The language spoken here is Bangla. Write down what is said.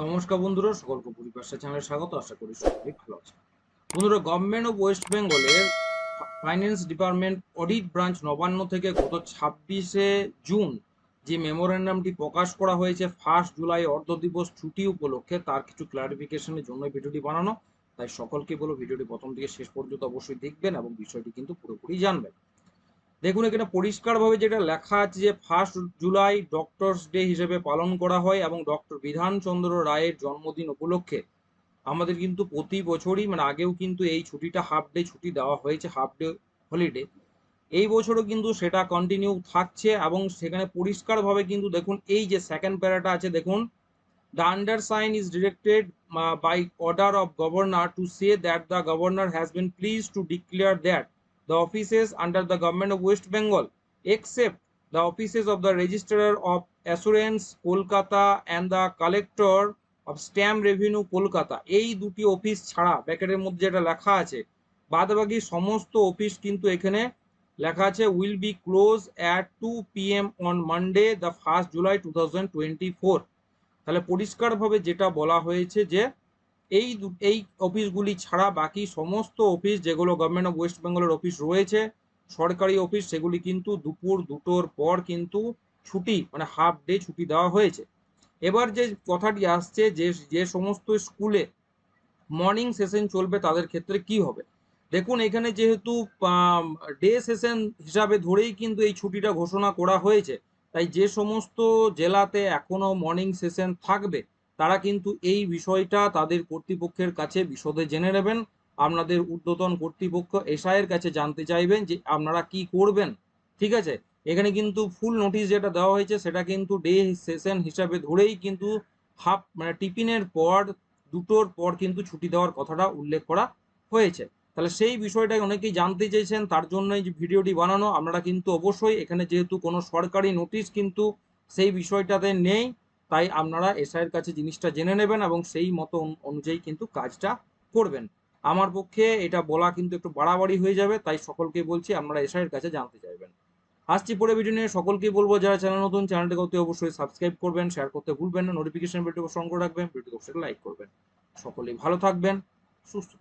নমস্কার বন্ধুরা, সকলকে পরিবেশা চ্যানেলে স্বাগত, আশা করি সকলেই ভালো আছে বন্ধুরা গভর্নমেন্ট অফ ওয়েস্ট বেঙ্গলের finance department audit branch Nabanna থেকে গত ছাব্বিশে জুন যে মেমোরেন্ডামটি প্রকাশ করা হয়েছে ফার্স্ট জুলাই অর্ধ দিবস ছুটি উপলক্ষে, তার কিছু ক্লারিফিকেশনের জন্য ভিডিওটি বানানো। তাই সকলকে বলো, ভিডিওটি প্রথম থেকে শেষ পর্যন্ত অবশ্যই দেখবেন এবং বিষয়টি কিন্তু পুরোপুরি জানবেন। দেখুন, এখানে পরিষ্কারভাবে যেটা লেখা আছে যে ফার্স্ট জুলাই ডক্টরস ডে হিসেবে পালন করা হয় এবং ডক্টর বিধানচন্দ্র রায়ের জন্মদিন উপলক্ষে আমাদের কিন্তু প্রতি বছরই মানে আগেও কিন্তু এই ছুটিটা হাফ ডে ছুটি দেওয়া হয়েছে হাফ ডে হলিডে এই বছরও কিন্তু সেটা কন্টিনিউ থাকছে এবং সেখানে পরিষ্কারভাবে কিন্তু দেখুন, এই যে সেকেন্ড প্যারাটা আছে, দেখুন the under sign is directed by order of governor to say that the governor has been please to declare that the offices under the government of West Bengal, except the offices of the Registrar of Assurance Kolkata and the Collector of Stamp Revenue Kolkata এই দুটি অফিস ছাড়া ব্যাকেটের মধ্যে যেটা লেখা আছে বাদবাকি সমস্ত অফিস কিন্তু এখানে লেখা আছে will be close at two P M on Monday the first July two thousand twenty four তাহলে পরিষ্কারভাবে যেটা বলা হয়েছে যে এই এই অফিসগুলি ছাড়া বাকি সমস্ত অফিস যেগুলো গভর্নমেন্ট অফ ওয়েস্ট বেঙ্গলের অফিস রয়েছে, সরকারি অফিস সেগুলি কিন্তু দুপুর দুটোর পর কিন্তু ছুটি মানে হাফ ডে ছুটি দেওয়া হয়েছে। এবার যে কথাটি আসছে যে যে সমস্ত স্কুলে মর্নিং সেশন চলবে তাদের ক্ষেত্রে কি হবে? দেখুন, এখানে যেহেতু ডে সেশন হিসাবে ধরেই কিন্তু এই ছুটিটা ঘোষণা করা হয়েছে। তাই যে সমস্ত জেলাতে এখনও মর্নিং সেশন থাকবে তারা কিন্তু এই বিষয়টা তাদের কর্তৃপক্ষের কাছে বিশদে জেনে নেবেন। আপনাদের ঊর্ধ্বতন কর্তৃপক্ষ এসআইয়ের কাছে জানতে চাইবেন যে আপনারা কি করবেন। ঠিক আছে? এখানে কিন্তু ফুল নোটিশ যেটা দেওয়া হয়েছে সেটা কিন্তু ডে সেশন হিসাবে ধরেই কিন্তু হাফ মানে টিফিনের পর, দুটোর পর কিন্তু ছুটি দেওয়ার কথাটা উল্লেখ করা হয়েছে। তাহলে সেই বিষয়টা অনেকেই জানতে চেয়েছেন, তার জন্য এই ভিডিওটি বানানো। আপনারা কিন্তু অবশ্যই এখানে যেহেতু কোনো সরকারি নোটিশ কিন্তু সেই বিষয়টাতে নেই। তাই আপনারা এসআইয়ের কাছে জিনিসটা জেনে নেবেন এবং সেই মতো অনুযায়ী কিন্তু কাজটা করবেন আমার পক্ষে এটা বলা কিন্তু একটু বাড়াবাড়ি হয়ে যাবে, তাই সকলকে বলছি আপনারা এসআইয়ের কাছে জানতে চাইবেন আসছি পরে ভিডিও নিয়ে, সকলকেই বলব, যারা চ্যানেল নতুন চ্যানেলটিকে অতি অবশ্যই সাবস্ক্রাইব করবেন শেয়ার করতে ভুলবেন না নোটিফিকেশন ভিডিও সঙ্গে রাখবেন ভিডিও লাইক করবেন সকলেই ভালো থাকবেন, সুস্থ।